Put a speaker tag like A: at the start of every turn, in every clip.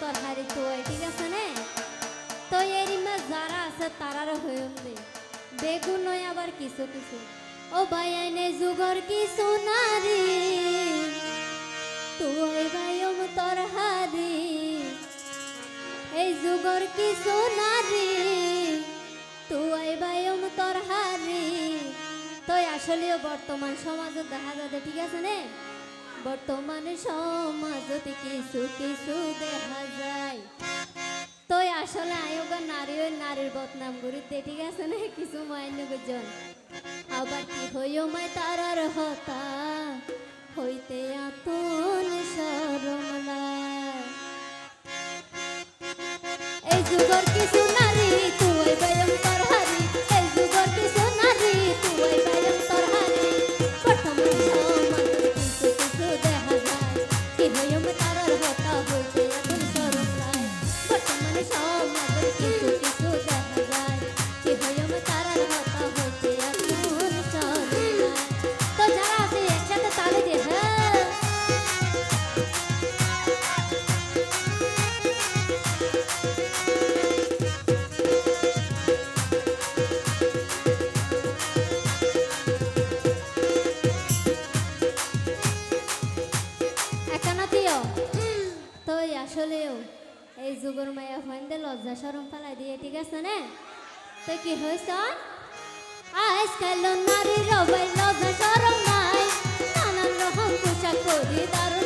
A: তোর হারি তো ঠিক আছে নে? তো এর মা যারা আছে তারারও হইম দে বেগুন নয় আবার কিছু কিছু। ও আইনে যুগর কিছু নারী। তুই ভাইম তোর হারি। এই যুগর কিছু নারী। তুই ভাইম তোর হারি। তুই আসলেও বর্তমান সমাজে দেখা যাবে, ঠিক আছে নে? বর্তমান সমাজতে কিছু কিছু দেখা যায়। তুই আসলে আয়োগা নারী ওই নারীর বদনাম করিতে ঠিক আছে না? কিছু মাইন্য গুজন আবার কি হইও মাই তারার হতা? হইতে আতুন সরমলা এই যুগর কিছু এই যুগর মায়া দে লজ্জা সরম ফেলাই দিয়ে, ঠিক আছে না? তো কি হয়েছ আজকাল নারী রবাই লজ্জা সরম নাই। নানান রকম পোশাক করি দারুণ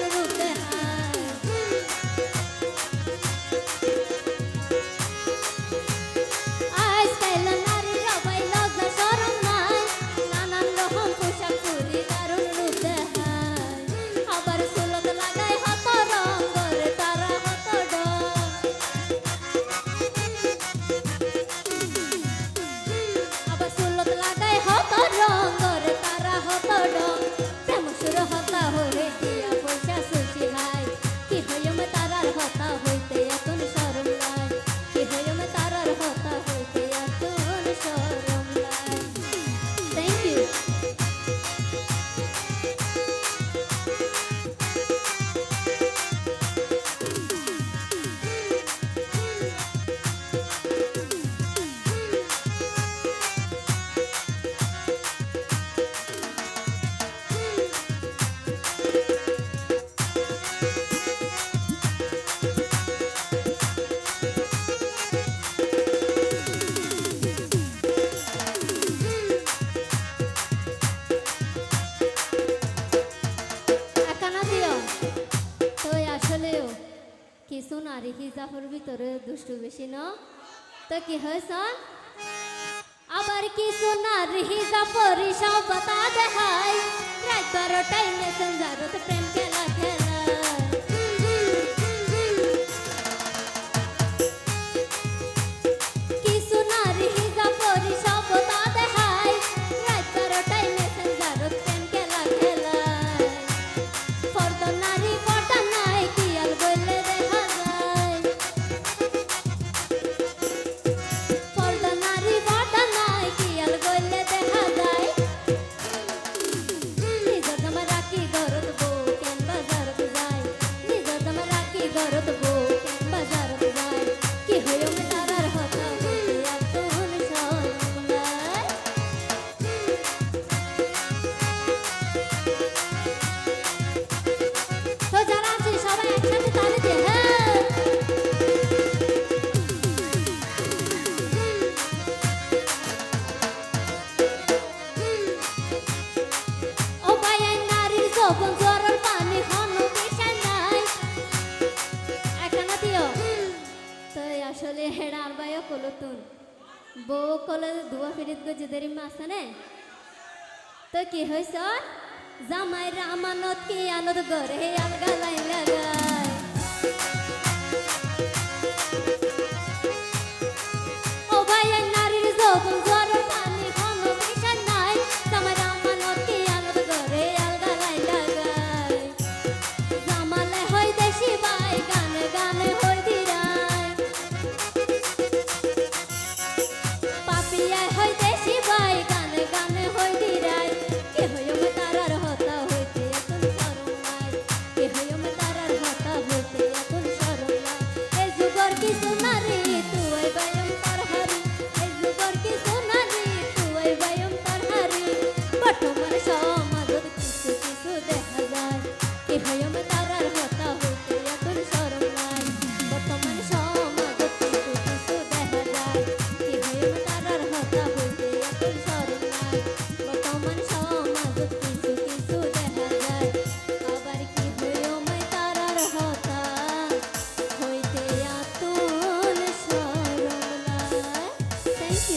A: কিছু জাফর ভিতরে দুষ্টু বেশি ন তো কি হয়েছ আবার কি সোনার নারী হিজাফরি সবতা দেখায় রাত বারোটায় মেসেঞ্জারত প্রেম খেলা বউ কলে ধোয়া ফিরিত গেছে দেরি মাসে নে তো কি হয়েছ জামাই রামানত কি আনত গরে আলগা লাইন লাগা